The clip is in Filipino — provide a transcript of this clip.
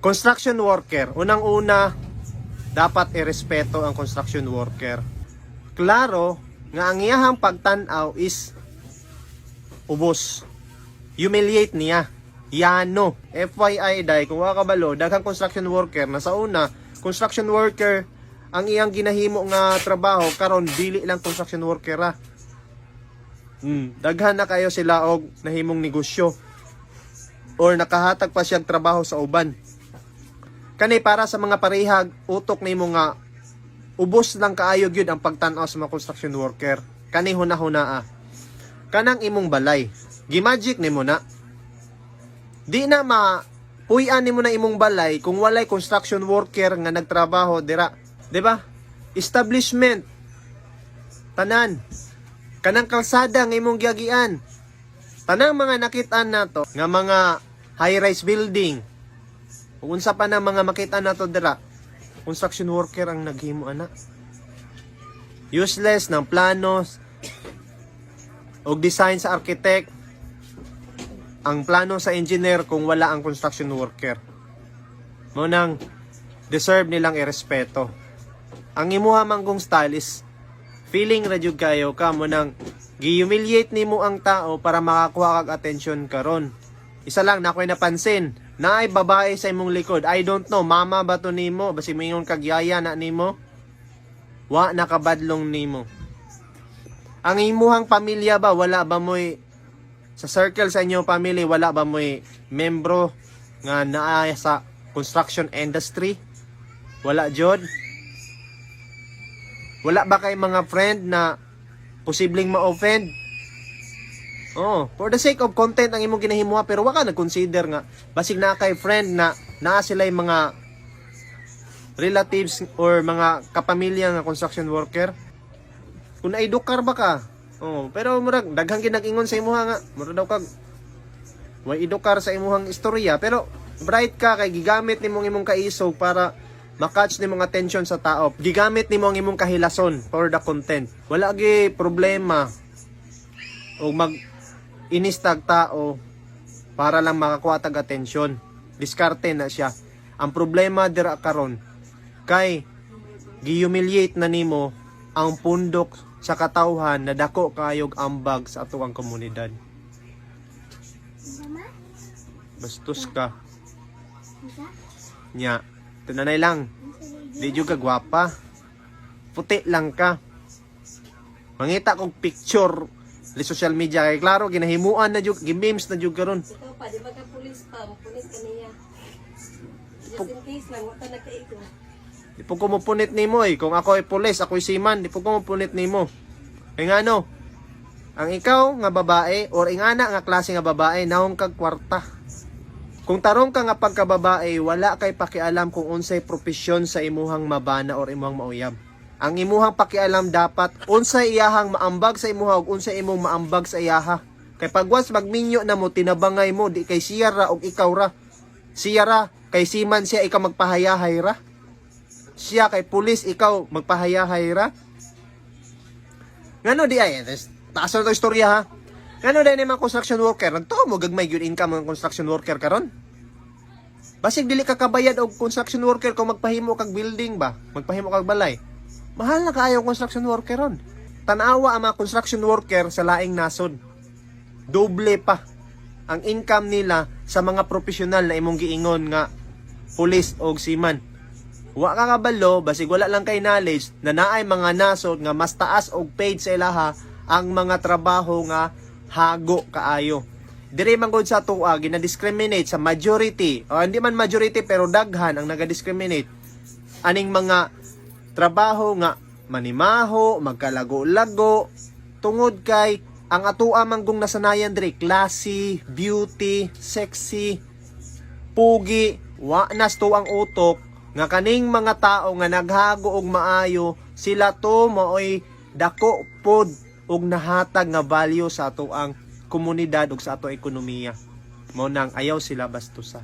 Construction worker, unang-una, dapat irespeto ang construction worker. Klaro nga ang iyahang pagtanaw is ubos. Humiliate niya. Yano. FYI dai kung wa kabalo, daghang construction worker na sa una, construction worker ang iyang ginahimo nga trabaho karon dili lang construction worker ra. Hmm, daghan na kayo sila og nahimong negosyo or nakahatag pa siyang trabaho sa uban. Kani para sa mga parihag utok nimo nga ubos lang kaayo gyud ang pagtan-aw sa mga construction worker. Kani huna-huna ah. Kanang imong balay. Gimagic nimo na. Di na ma puy-an nimo na imong balay kung walay construction worker nga nagtrabaho dira. 'Di ba? Establishment. Tanan. Kanang kalsada nga imong giagian. Tanang mga nakitaan nato nga mga high-rise building. Unsa pa na mga makita nato dira, construction worker ang naghimo ana. Useless ng planos og design sa architect ang plano sa engineer kung wala ang construction worker. Mo nang deserve nilang irespeto. Ang imuha manggong style is feeling ra kayo ka mo nang gi-humiliate nimo ang tao para makakuha kag attention karon. Isa lang na ako'y napansin. Naay babae sa imong likod. I don't know, mama ba to nimo? Basi mingon kag yaya na nimo? Wa nakabadlong nimo. Ang imuhang pamilya ba wala ba mo'y sa circle sa inyong family wala ba mo'y membro nga naa sa construction industry? Wala jud. Wala ba kay mga friend na posibleng ma-offend? Oh, for the sake of content ang imong ginahimuha pero wa ka nag-consider nga basig na kay friend na naa sila mga relatives or mga kapamilya nga construction worker. Kung naidukar ba ka? Oh, pero murag daghang ginag-ingon sa imuha nga. Murag daw kag way idukar sa imuhang istorya pero bright ka kay gigamit nimong imong kaisog para makatch nimong attention sa tao. Gigamit nimo ang imong kahilason for the content. Wala gi problema o mag inistag tao para lang makakuha tag atensyon. Diskarte na siya. Ang problema dira karon kay gihumiliate na nimo ang pundok sa katawhan na dako kayog ambag sa atuang komunidad. Bastos ka. Nya, tunanay lang. Di jud ka gwapa. Puti lang ka. Mangita kog picture li social media kay klaro ginahimuan na jud gimemes na jud karon. Ikaw pa, di ba ka pulis pa? Mapulis ka niya. Just in case lang, na ka ito. Di po ko mupunit nimo eh. Kung ako ay pulis, ako ay seaman, di po ko mupunit nimo. Kaya nga no, ang ikaw nga babae or ang ana nga klase nga babae naong kag kwarta. Kung tarong ka nga pagkababae, wala kay pakialam kung unsay profesyon sa imuhang mabana or imuhang mauyab. Ang imuhang pakialam dapat unsay iyahang maambag sa imuha ug unsay imong maambag sa iyaha. Kay pagwas magminyo na mo tinabangay mo di kay siya ra og ikaw ra. Siya ra kay siman siya ikaw magpahayahay ra. Siya kay pulis ikaw magpahayahay ra. Ngano di ay Tes, taas na to istorya ha. Ngano di mga construction worker nagtuo mo gagmay gyud income ng construction worker karon? Basig dili ka kabayad og construction worker kung magpahimo kag building ba, magpahimo kag balay. Mahal na kaayo ang construction worker ron. Tanawa ang mga construction worker sa laing nasod. Doble pa ang income nila sa mga profesional na imong giingon nga pulis o seaman. Wa ka kabalo, basig wala lang kay knowledge na naay mga nasod nga mas taas og paid sa ilaha ang mga trabaho nga hago kaayo. Dire man gud sa tuwa gina-discriminate sa majority o hindi man majority pero daghan ang naga-discriminate aning mga trabaho nga manimaho, magkalago-lago tungod kay ang atoa manggong nasanayan dire classy, beauty, sexy, pugi, wa nas to ang utok nga kaning mga tao nga naghago og maayo sila to maoy dako pod og nahatag nga value sa ato ang komunidad ug sa ato ekonomiya. Mo nang ayaw sila bastusa.